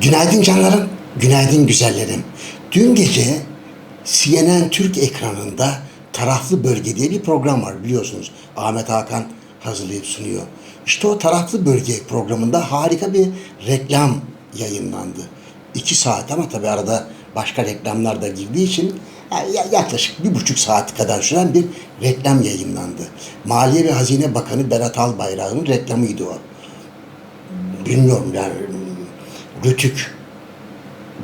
Günaydın canlarım, günaydın güzellerim. Dün gece CNN Türk ekranında Taraflı Bölge diye bir program var biliyorsunuz. Ahmet Hakan hazırlayıp sunuyor. İşte o Taraflı Bölge programında harika bir reklam yayınlandı. İki saat ama tabii arada başka reklamlar da girdiği için ya- yaklaşık bir buçuk saat kadar süren bir reklam yayınlandı. Maliye ve Hazine Bakanı Berat Albayrak'ın reklamıydı o bilmiyorum yani Rütük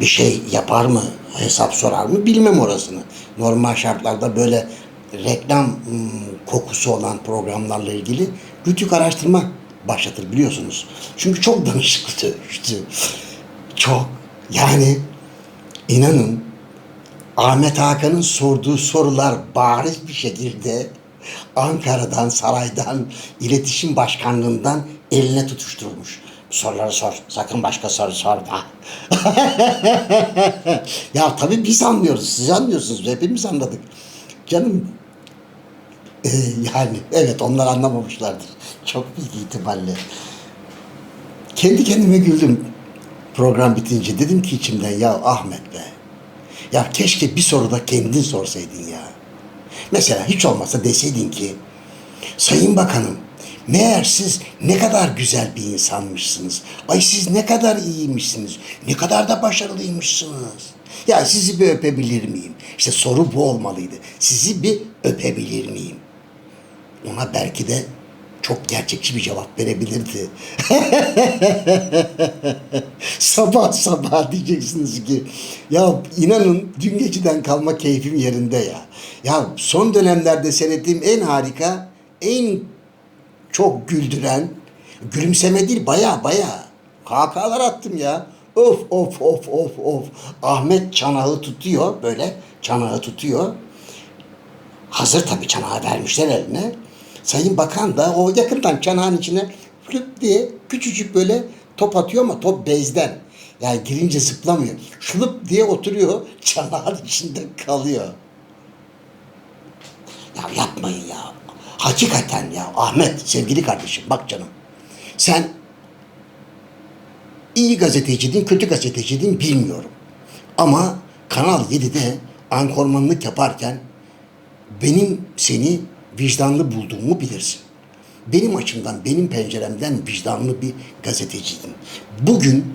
bir şey yapar mı, hesap sorar mı bilmem orasını. Normal şartlarda böyle reklam hmm, kokusu olan programlarla ilgili Rütük araştırma başlatır biliyorsunuz. Çünkü çok danışıklı. Çok. Yani inanın Ahmet Hakan'ın sorduğu sorular bariz bir şekilde Ankara'dan, saraydan, iletişim başkanlığından eline tutuşturulmuş. Soruları sor. Sakın başka soru sorma. ya tabii biz anlıyoruz. Siz anlıyorsunuz. Hepimiz anladık. Canım e, yani evet onlar anlamamışlardır. Çok büyük ihtimalle. Kendi kendime güldüm program bitince. Dedim ki içimden ya Ahmet be. Ya keşke bir soruda kendin sorsaydın ya. Mesela hiç olmazsa deseydin ki Sayın Bakanım meğer siz ne kadar güzel bir insanmışsınız. Ay siz ne kadar iyiymişsiniz. Ne kadar da başarılıymışsınız. Ya sizi bir öpebilir miyim? İşte soru bu olmalıydı. Sizi bir öpebilir miyim? Ona belki de çok gerçekçi bir cevap verebilirdi. sabah sabah diyeceksiniz ki ya inanın dün geceden kalma keyfim yerinde ya. Ya son dönemlerde seyrettiğim en harika, en çok güldüren, gülümseme değil baya baya kahkahalar attım ya. Of of of of of. Ahmet çanağı tutuyor böyle çanağı tutuyor. Hazır tabii çanağı vermişler eline. Sayın Bakan da o yakından çanağın içine flüp diye küçücük böyle top atıyor ama top bezden. Yani girince zıplamıyor. Şılıp diye oturuyor çanağın içinde kalıyor. Ya yapmayın ya. Hakikaten ya Ahmet sevgili kardeşim bak canım. Sen iyi gazeteciydin, kötü gazeteciydin bilmiyorum. Ama Kanal 7'de ankormanlık yaparken benim seni vicdanlı bulduğumu bilirsin. Benim açımdan, benim penceremden vicdanlı bir gazeteciydin. Bugün,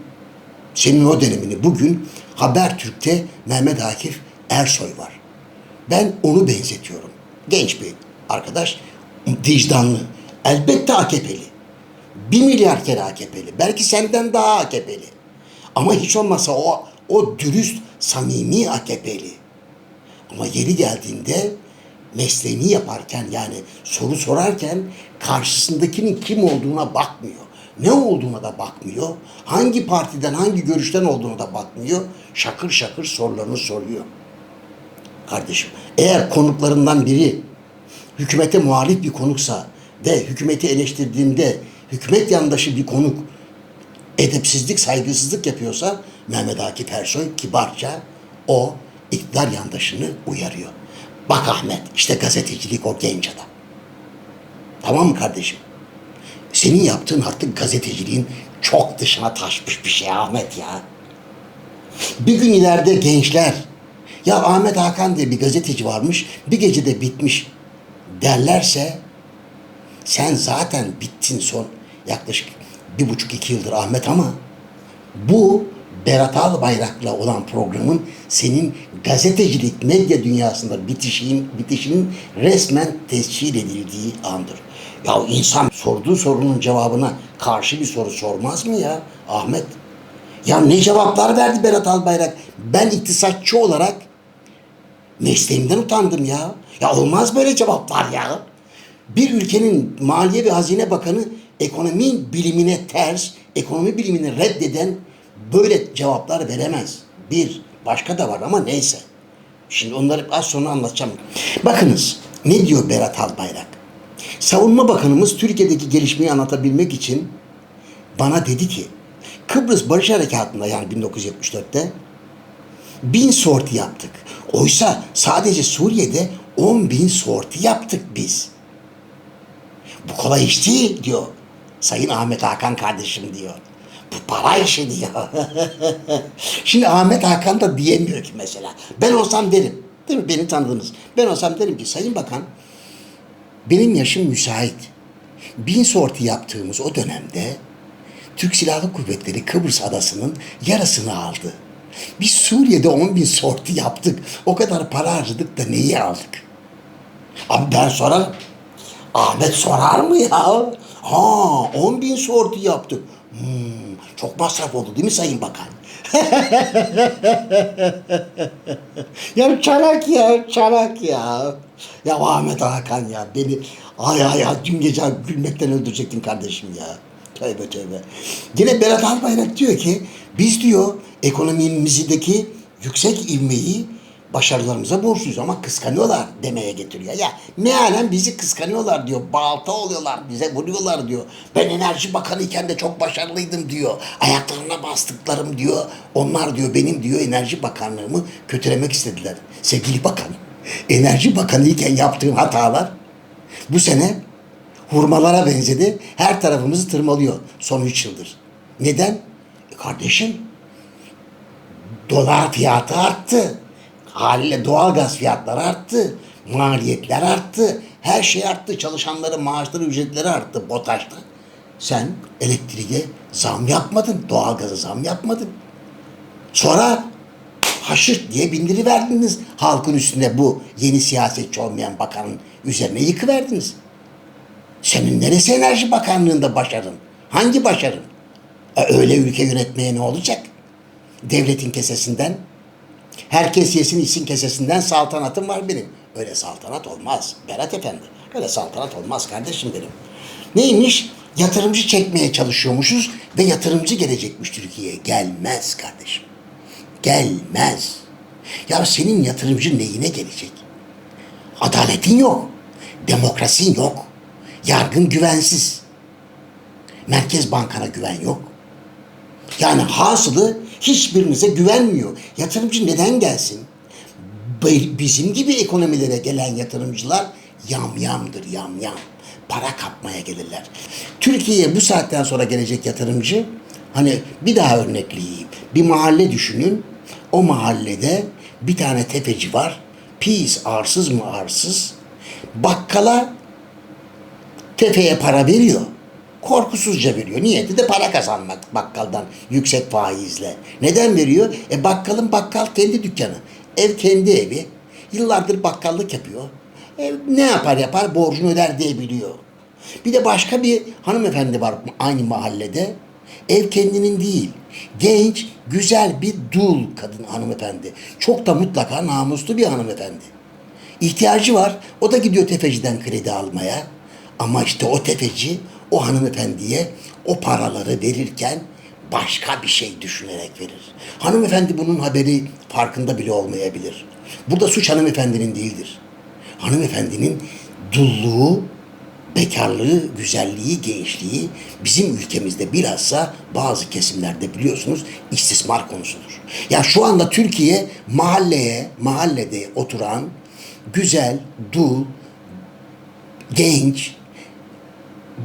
senin o dönemini bugün Habertürk'te Mehmet Akif Ersoy var. Ben onu benzetiyorum. Genç bir arkadaş, vicdanlı. Elbette AKP'li. Bir milyar kere AKP'li. Belki senden daha AKP'li. Ama hiç olmazsa o, o dürüst, samimi AKP'li. Ama yeri geldiğinde mesleğini yaparken yani soru sorarken karşısındakinin kim olduğuna bakmıyor. Ne olduğuna da bakmıyor. Hangi partiden, hangi görüşten olduğuna da bakmıyor. Şakır şakır sorularını soruyor. Kardeşim eğer konuklarından biri hükümete muhalif bir konuksa ve hükümeti eleştirdiğinde hükümet yandaşı bir konuk edepsizlik, saygısızlık yapıyorsa Mehmet Akif Ersoy kibarca o iktidar yandaşını uyarıyor. Bak Ahmet işte gazetecilik o genç adam. Tamam mı kardeşim? Senin yaptığın artık gazeteciliğin çok dışına taşmış bir şey Ahmet ya. Bir gün ileride gençler ya Ahmet Hakan diye bir gazeteci varmış bir gecede bitmiş derlerse sen zaten bittin son yaklaşık bir buçuk iki yıldır Ahmet ama bu Berat Albayrak'la olan programın senin gazetecilik medya dünyasında bitişin, bitişinin resmen tescil edildiği andır. Ya insan sorduğu sorunun cevabına karşı bir soru sormaz mı ya Ahmet? Ya ne cevaplar verdi Berat Albayrak? Ben iktisatçı olarak mesleğimden utandım ya. Ya olmaz böyle cevaplar ya. Bir ülkenin Maliye ve Hazine Bakanı ekonomi bilimine ters, ekonomi bilimini reddeden böyle cevaplar veremez. Bir, başka da var ama neyse. Şimdi onları az sonra anlatacağım. Bakınız ne diyor Berat Albayrak? Savunma Bakanımız Türkiye'deki gelişmeyi anlatabilmek için bana dedi ki Kıbrıs Barış Harekatı'nda yani 1974'te bin sorti yaptık. Oysa sadece Suriye'de 10 bin sorti yaptık biz. Bu kolay iş değil diyor. Sayın Ahmet Hakan kardeşim diyor. para işi diyor. Şimdi Ahmet Hakan da diyemiyor ki mesela. Ben olsam derim. Değil mi? Beni tanıdınız. Ben olsam derim ki Sayın Bakan benim yaşım müsait. Bin sorti yaptığımız o dönemde Türk Silahlı Kuvvetleri Kıbrıs adasının yarısını aldı. Biz Suriye'de 10 bin sorti yaptık. O kadar para harcadık da neyi aldık? Abi ben sorarım. Ahmet sorar mı ya? Ha 10 bin sorti yaptık. Hmm, çok masraf oldu değil mi Sayın Bakan? ya çalak ya çalak ya. Ya Ahmet Hakan ya beni ay ay ay dün gece gülmekten öldürecektin kardeşim ya. Tövbe tövbe. Yine Berat Albayrak diyor ki biz diyor ekonomimizdeki yüksek ivmeyi başarılarımıza borçluyuz ama kıskanıyorlar demeye getiriyor. Ya mealen bizi kıskanıyorlar diyor. Balta oluyorlar bize vuruyorlar diyor. Ben enerji bakanı iken de çok başarılıydım diyor. Ayaklarına bastıklarım diyor. Onlar diyor benim diyor enerji bakanlığımı kötülemek istediler. Sevgili bakan, enerji bakanı iken yaptığım hatalar bu sene hurmalara benzedi. Her tarafımızı tırmalıyor son 3 yıldır. Neden? E kardeşim dolar fiyatı arttı. Haliyle doğalgaz fiyatları arttı. Maliyetler arttı. Her şey arttı. Çalışanların maaşları, ücretleri arttı BOTAŞ'ta. Sen elektriğe zam yapmadın. Doğalgaza zam yapmadın. Sonra haşırt diye bindiri verdiniz. Halkın üstüne bu yeni siyasetçi olmayan bakanın üzerine yıkıverdiniz. Senin neresi Enerji Bakanlığı'nda başarın? Hangi başarın? E, öyle ülke yönetmeye ne olacak? Devletin kesesinden, herkes yesin içsin kesesinden saltanatım var benim. Öyle saltanat olmaz Berat Efendi. Öyle saltanat olmaz kardeşim dedim. Neymiş? Yatırımcı çekmeye çalışıyormuşuz ve yatırımcı gelecekmiş Türkiye'ye. Gelmez kardeşim. Gelmez. Ya senin yatırımcı neyine gelecek? Adaletin yok. Demokrasin yok. Yargın güvensiz. Merkez Bankana güven yok. Yani hasılı hiçbirinize güvenmiyor. Yatırımcı neden gelsin? Bizim gibi ekonomilere gelen yatırımcılar yamyamdır yamyam. Para kapmaya gelirler. Türkiye'ye bu saatten sonra gelecek yatırımcı hani bir daha örnekleyeyim. Bir mahalle düşünün. O mahallede bir tane tefeci var. Pis arsız mı arsız. Bakkala tefeye para veriyor. Korkusuzca veriyor. Niyeti de para kazanmak bakkaldan yüksek faizle. Neden veriyor? E bakkalın bakkal kendi dükkanı. Ev kendi evi. Yıllardır bakkallık yapıyor. E, ne yapar yapar borcunu öder diye biliyor. Bir de başka bir hanımefendi var aynı mahallede. Ev kendinin değil. Genç, güzel bir dul kadın hanımefendi. Çok da mutlaka namuslu bir hanımefendi. İhtiyacı var. O da gidiyor tefeciden kredi almaya. Ama işte o tefeci o hanımefendiye o paraları verirken başka bir şey düşünerek verir. Hanımefendi bunun haberi farkında bile olmayabilir. Burada suç hanımefendinin değildir. Hanımefendinin dulluğu, bekarlığı, güzelliği, gençliği bizim ülkemizde bilhassa bazı kesimlerde biliyorsunuz istismar konusudur. Ya şu anda Türkiye mahalleye, mahallede oturan güzel, dul, genç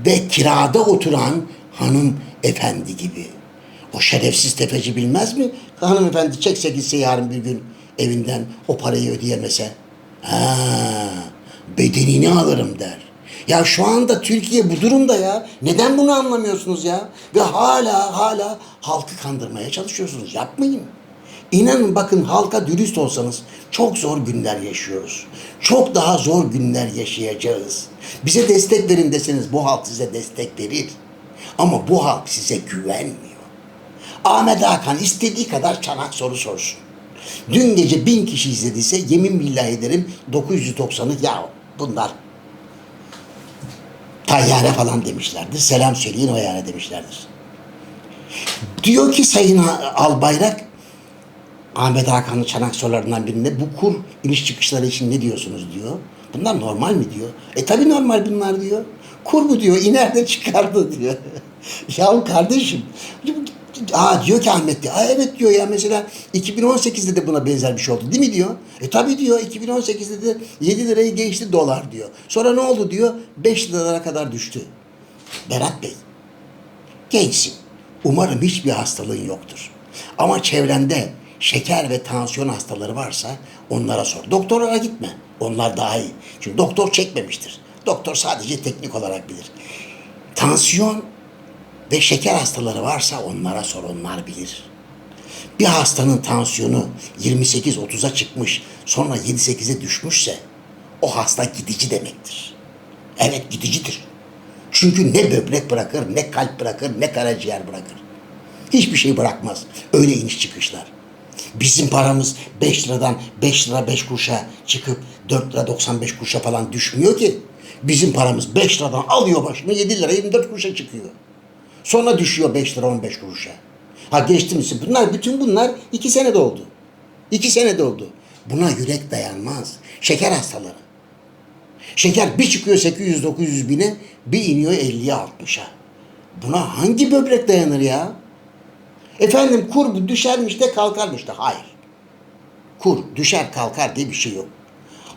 ve kirada oturan hanım efendi gibi. O şerefsiz tefeci bilmez mi? Hanımefendi çekse gitse yarın bir gün evinden o parayı ödeyemese. Ha, bedenini alırım der. Ya şu anda Türkiye bu durumda ya. Neden bunu anlamıyorsunuz ya? Ve hala hala halkı kandırmaya çalışıyorsunuz. Yapmayın. İnanın bakın halka dürüst olsanız çok zor günler yaşıyoruz. Çok daha zor günler yaşayacağız. Bize destek verin deseniz bu halk size destek verir. Ama bu halk size güvenmiyor. Ahmet Hakan istediği kadar çanak soru sorsun. Dün gece bin kişi izlediyse yemin billahi ederim 990'ı ya bunlar tayyare falan demişlerdir. Selam söyleyin o yani demişlerdir. Diyor ki Sayın Albayrak Ahmet Hakan'ın çanak sorularından birinde bu kur iniş çıkışları için ne diyorsunuz diyor. Bunlar normal mi diyor. E tabi normal bunlar diyor. Kur bu diyor iner de çıkardı diyor. ya kardeşim Aa diyor ki Ahmet diyor. Aa, evet diyor ya mesela 2018'de de buna benzer bir şey oldu değil mi diyor. E tabi diyor 2018'de de 7 lirayı geçti dolar diyor. Sonra ne oldu diyor 5 liralara kadar düştü. Berat Bey gençsin. Umarım hiçbir hastalığın yoktur. Ama çevrende şeker ve tansiyon hastaları varsa onlara sor. Doktorlara gitme. Onlar daha iyi. Çünkü doktor çekmemiştir. Doktor sadece teknik olarak bilir. Tansiyon ve şeker hastaları varsa onlara sor. Onlar bilir. Bir hastanın tansiyonu 28-30'a çıkmış sonra 7-8'e düşmüşse o hasta gidici demektir. Evet gidicidir. Çünkü ne böbrek bırakır, ne kalp bırakır, ne karaciğer bırakır. Hiçbir şey bırakmaz. Öyle iniş çıkışlar. Bizim paramız 5 liradan 5 lira 5 kuruşa çıkıp 4 lira 95 kuruşa falan düşmüyor ki. Bizim paramız 5 liradan alıyor başını 7 lira 24 kuruşa çıkıyor. Sonra düşüyor 5 lira 15 kuruşa. Ha geçti mi? Bunlar bütün bunlar 2 senede oldu. 2 senede oldu. Buna yürek dayanmaz. Şeker hastaları. Şeker bir çıkıyor 800-900 bine bir iniyor 50'ye 60'a. Buna hangi böbrek dayanır ya? Efendim kur düşermiş de kalkarmış da. Hayır. Kur düşer kalkar diye bir şey yok.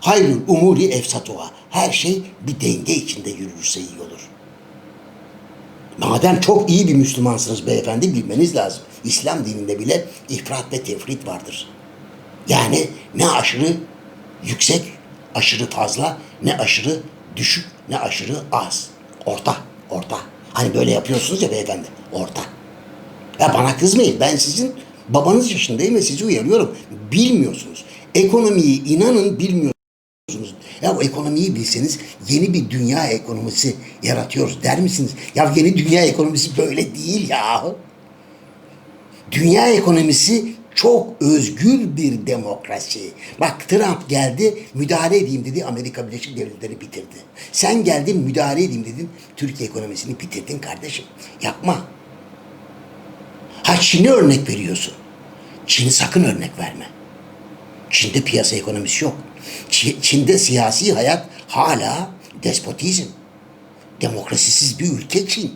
Hayrül umuri efsatuha. Her şey bir denge içinde yürürse iyi olur. Madem çok iyi bir Müslümansınız beyefendi bilmeniz lazım. İslam dininde bile ifrat ve tefrit vardır. Yani ne aşırı yüksek, aşırı fazla, ne aşırı düşük, ne aşırı az. Orta, orta. Hani böyle yapıyorsunuz ya beyefendi, orta. Ya bana kızmayın, ben sizin babanız yaşındayım ve sizi uyarıyorum. Bilmiyorsunuz. Ekonomiyi inanın bilmiyorsunuz. Ya ekonomiyi bilseniz yeni bir dünya ekonomisi yaratıyoruz der misiniz? Ya yeni dünya ekonomisi böyle değil ya. Dünya ekonomisi çok özgür bir demokrasi. Bak Trump geldi müdahale edeyim dedi Amerika Birleşik Devletleri bitirdi. Sen geldin müdahale edeyim dedin Türkiye ekonomisini bitirdin kardeşim. Yapma. Ha Çin'i örnek veriyorsun. Çin'i sakın örnek verme. Çin'de piyasa ekonomisi yok. Çi- Çin'de siyasi hayat hala despotizm. Demokrasisiz bir ülke Çin.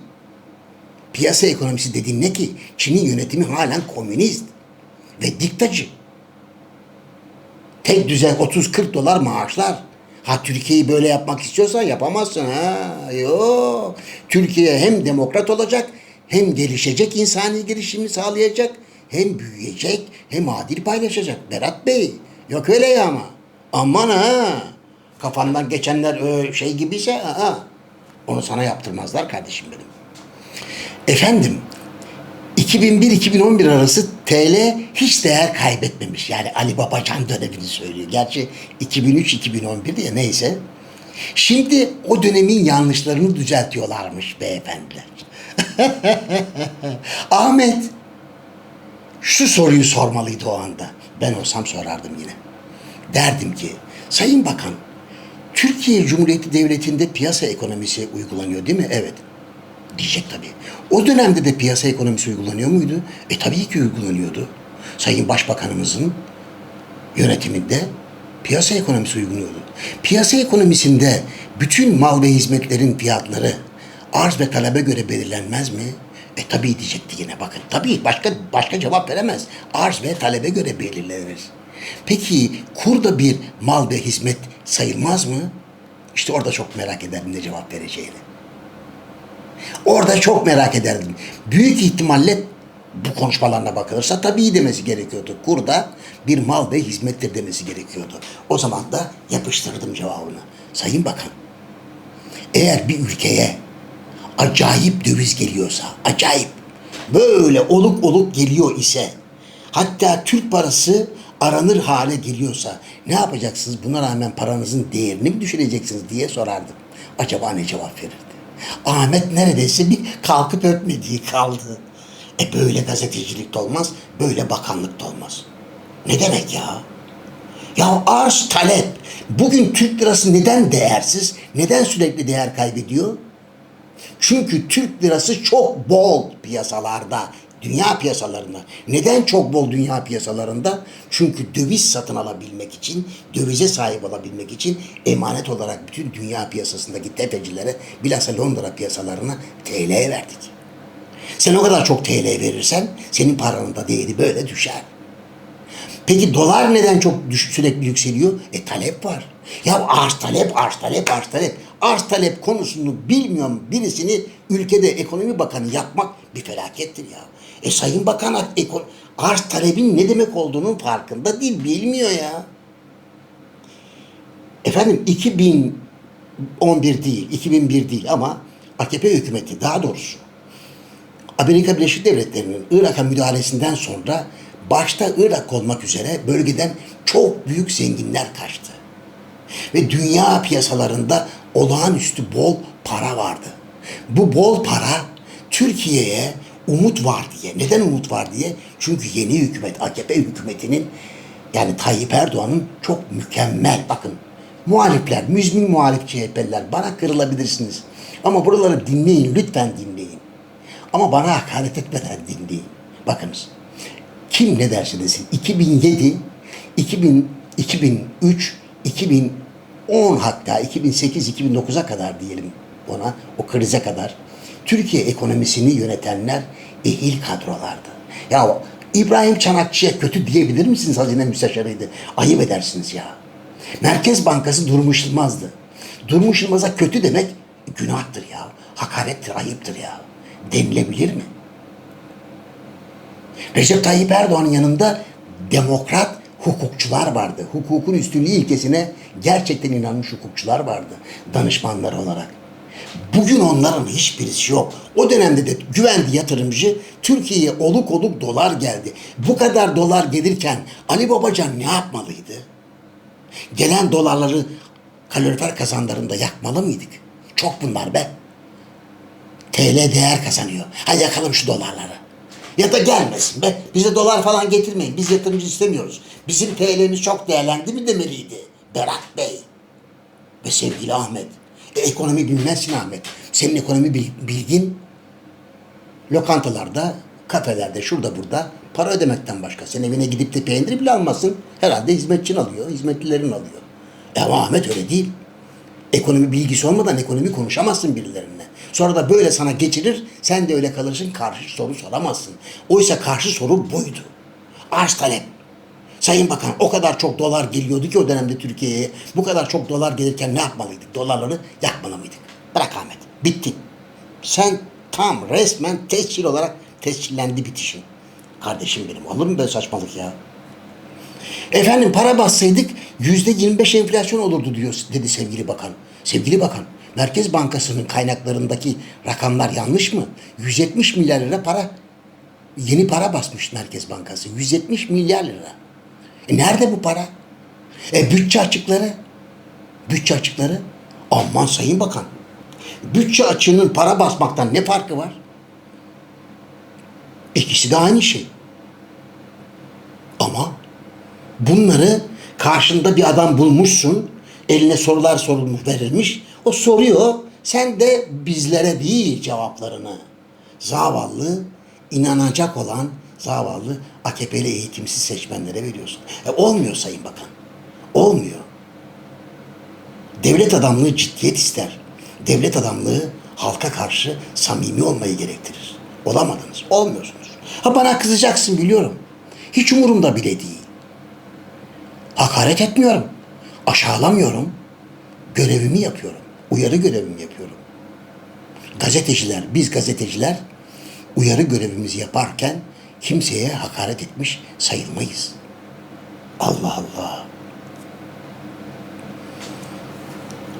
Piyasa ekonomisi dediğin ne ki? Çin'in yönetimi halen komünist ve diktacı. Tek düzen 30-40 dolar maaşlar. Ha Türkiye'yi böyle yapmak istiyorsan yapamazsın ha. Yok. Türkiye hem demokrat olacak hem gelişecek insani gelişimi sağlayacak hem büyüyecek hem adil paylaşacak. Berat Bey yok öyle ya ama. Aman ha. Kafandan geçenler ö, şey gibiyse ha. Onu sana yaptırmazlar kardeşim benim. Efendim 2001-2011 arası TL hiç değer kaybetmemiş. Yani Ali Babacan dönemini söylüyor. Gerçi 2003-2011 diye neyse. Şimdi o dönemin yanlışlarını düzeltiyorlarmış beyefendiler. Ahmet şu soruyu sormalıydı o anda. Ben olsam sorardım yine. Derdim ki Sayın Bakan Türkiye Cumhuriyeti Devleti'nde piyasa ekonomisi uygulanıyor değil mi? Evet. Diyecek tabii. O dönemde de piyasa ekonomisi uygulanıyor muydu? E tabii ki uygulanıyordu. Sayın Başbakanımızın yönetiminde piyasa ekonomisi uygulanıyordu. Piyasa ekonomisinde bütün mal ve hizmetlerin fiyatları arz ve talebe göre belirlenmez mi? E tabii diyecekti yine bakın. Tabii başka başka cevap veremez. Arz ve talebe göre belirlenir. Peki kur da bir mal ve hizmet sayılmaz mı? İşte orada çok merak ederim ne cevap vereceğini. Orada çok merak ederdim. Büyük ihtimalle bu konuşmalarına bakılırsa tabii demesi gerekiyordu. Kurda bir mal ve hizmettir demesi gerekiyordu. O zaman da yapıştırdım cevabını. Sayın Bakan, eğer bir ülkeye acayip döviz geliyorsa, acayip böyle oluk oluk geliyor ise, hatta Türk parası aranır hale geliyorsa ne yapacaksınız? Buna rağmen paranızın değerini mi düşüreceksiniz diye sorardım. Acaba ne cevap verirdi? Ahmet neredeyse bir kalkıp öpmediği kaldı. E böyle gazetecilik de olmaz, böyle bakanlık da olmaz. Ne demek ya? Ya arz talep. Bugün Türk lirası neden değersiz? Neden sürekli değer kaybediyor? Çünkü Türk lirası çok bol piyasalarda, dünya piyasalarında. Neden çok bol dünya piyasalarında? Çünkü döviz satın alabilmek için, dövize sahip olabilmek için emanet olarak bütün dünya piyasasındaki tefecilere, bilhassa Londra piyasalarına TL verdik. Sen o kadar çok TL verirsen senin paranın da değeri böyle düşer. Peki dolar neden çok düş- sürekli yükseliyor? E talep var. Ya arz talep, arz talep, arz talep. Arz talep konusunu bilmiyorum birisini ülkede ekonomi bakanı yapmak bir felakettir ya. E Sayın Bakan arz talebin ne demek olduğunun farkında değil, bilmiyor ya. Efendim 2011 değil, 2001 değil ama AKP hükümeti daha doğrusu Amerika Birleşik Devletleri'nin Irak'a müdahalesinden sonra başta Irak olmak üzere bölgeden çok büyük zenginler kaçtı. Ve dünya piyasalarında olağanüstü bol para vardı. Bu bol para Türkiye'ye umut var diye. Neden umut var diye? Çünkü yeni hükümet, AKP hükümetinin yani Tayyip Erdoğan'ın çok mükemmel bakın muhalifler, müzmin muhalif CHP'liler bana kırılabilirsiniz. Ama buraları dinleyin, lütfen dinleyin. Ama bana hakaret etmeden dinleyin. Bakınız. Kim ne derse desin 2007, 2000, 2003, 2010 hatta 2008-2009'a kadar diyelim ona o krize kadar Türkiye ekonomisini yönetenler ehil kadrolardı. Ya İbrahim Çanakçı'ya kötü diyebilir misiniz hazine müsteşarıydı? Ayıp edersiniz ya. Merkez Bankası Durmuş Yılmaz'dı. Durmuş Yılmaz'a kötü demek günahtır ya. Hakarettir, ayıptır ya. Denilebilir mi? Recep Tayyip Erdoğan'ın yanında demokrat hukukçular vardı. Hukukun üstünlüğü ilkesine gerçekten inanmış hukukçular vardı danışmanlar olarak. Bugün onların hiçbirisi yok. O dönemde de güvenli yatırımcı Türkiye'ye oluk oluk dolar geldi. Bu kadar dolar gelirken Ali Babacan ne yapmalıydı? Gelen dolarları kalorifer kazanlarında yakmalı mıydık? Çok bunlar be. TL değer kazanıyor. Ha yakalım şu dolarları. Ya da gelmesin be. Bize dolar falan getirmeyin. Biz yatırımcı istemiyoruz. Bizim TL'miz çok değerlendi mi demeliydi. Berat Bey. Ve sevgili Ahmet. E, ekonomi bilmezsin Ahmet. Senin ekonomi bil- bilgin lokantalarda, kafelerde, şurada burada para ödemekten başka. Sen evine gidip de peynir bile almasın. Herhalde hizmetçin alıyor, hizmetlilerin alıyor. E Ahmet öyle değil. Ekonomi bilgisi olmadan ekonomi konuşamazsın birilerine. Sonra da böyle sana geçirir, sen de öyle kalırsın, karşı soru soramazsın. Oysa karşı soru buydu. Arz talep. Sayın Bakan o kadar çok dolar geliyordu ki o dönemde Türkiye'ye. Bu kadar çok dolar gelirken ne yapmalıydık? Dolarları yakmalı mıydık? Bırak Ahmet. Bitti. Sen tam resmen tescil olarak tescillendi bitişin. Kardeşim benim. Olur mu böyle saçmalık ya? Efendim para bassaydık yüzde 25 enflasyon olurdu diyor dedi sevgili bakan. Sevgili bakan Merkez Bankası'nın kaynaklarındaki rakamlar yanlış mı? 170 milyar lira para yeni para basmış Merkez Bankası. 170 milyar lira. E nerede bu para? E bütçe açıkları? Bütçe açıkları? Aman Sayın Bakan. Bütçe açığının para basmaktan ne farkı var? İkisi de aynı şey. Ama bunları karşında bir adam bulmuşsun. Eline sorular sorulmuş verilmiş. O soruyor. Sen de bizlere değil cevaplarını. Zavallı, inanacak olan zavallı AKP'li eğitimsiz seçmenlere veriyorsun. E olmuyor Sayın Bakan. Olmuyor. Devlet adamlığı ciddiyet ister. Devlet adamlığı halka karşı samimi olmayı gerektirir. Olamadınız. Olmuyorsunuz. Ha bana kızacaksın biliyorum. Hiç umurumda bile değil. Hakaret etmiyorum. Aşağılamıyorum. Görevimi yapıyorum. Uyarı görevimi yapıyorum. Gazeteciler, biz gazeteciler uyarı görevimizi yaparken kimseye hakaret etmiş sayılmayız. Allah Allah.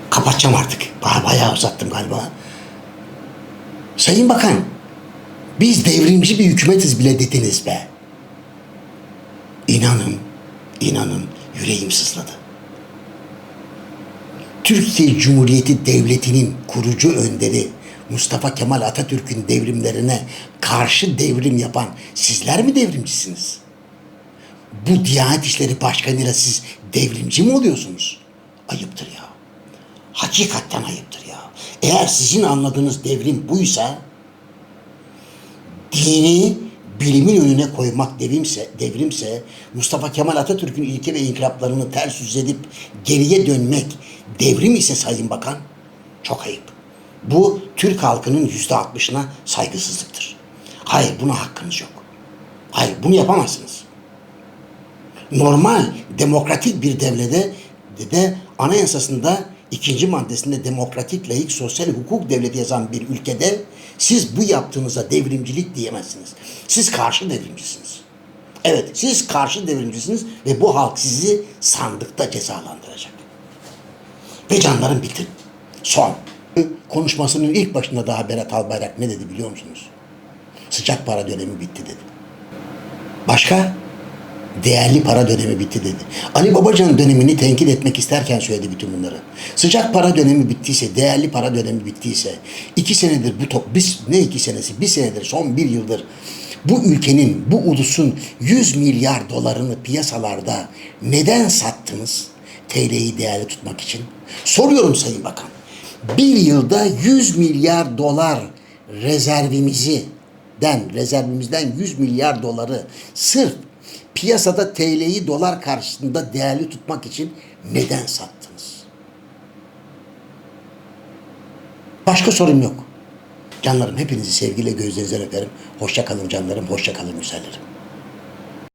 Kapatacağım artık. Ba- Bayağı uzattım galiba. Sayın Bakan, biz devrimci bir hükümetiz bile dediniz be. İnanın, inanın yüreğim sızladı. Türkiye Cumhuriyeti Devleti'nin kurucu önderi Mustafa Kemal Atatürk'ün devrimlerine karşı devrim yapan sizler mi devrimcisiniz? Bu Diyanet İşleri Başkanı'yla siz devrimci mi oluyorsunuz? Ayıptır ya. Hakikaten ayıptır ya. Eğer sizin anladığınız devrim buysa dini bilimin önüne koymak devrimse, devrimse Mustafa Kemal Atatürk'ün ilke ve inkılaplarını ters yüz edip geriye dönmek devrim ise Sayın Bakan çok ayıp. Bu Türk halkının yüzde altmışına saygısızlıktır. Hayır buna hakkınız yok. Hayır bunu yapamazsınız. Normal demokratik bir devlete de, de anayasasında ikinci maddesinde demokratik, layık, sosyal hukuk devleti yazan bir ülkede siz bu yaptığınıza devrimcilik diyemezsiniz. Siz karşı devrimcisiniz. Evet, siz karşı devrimcisiniz ve bu halk sizi sandıkta cezalandıracak. Ve canlarım bitti. Son. Konuşmasının ilk başında daha Berat Albayrak ne dedi biliyor musunuz? Sıcak para dönemi bitti dedi. Başka? Değerli para dönemi bitti dedi. Ali Babacan dönemini tenkit etmek isterken söyledi bütün bunları. Sıcak para dönemi bittiyse, değerli para dönemi bittiyse, iki senedir bu top, biz ne iki senesi, bir senedir, son bir yıldır bu ülkenin, bu ulusun 100 milyar dolarını piyasalarda neden sattınız? TL'yi değerli tutmak için. Soruyorum Sayın Bakan. Bir yılda 100 milyar dolar rezervimizi den rezervimizden 100 milyar doları sırf piyasada TL'yi dolar karşısında değerli tutmak için neden sattınız? Başka sorum yok. Canlarım hepinizi sevgiyle gözlerinizden öperim. Hoşça kalın canlarım, hoşça kalın güzellerim.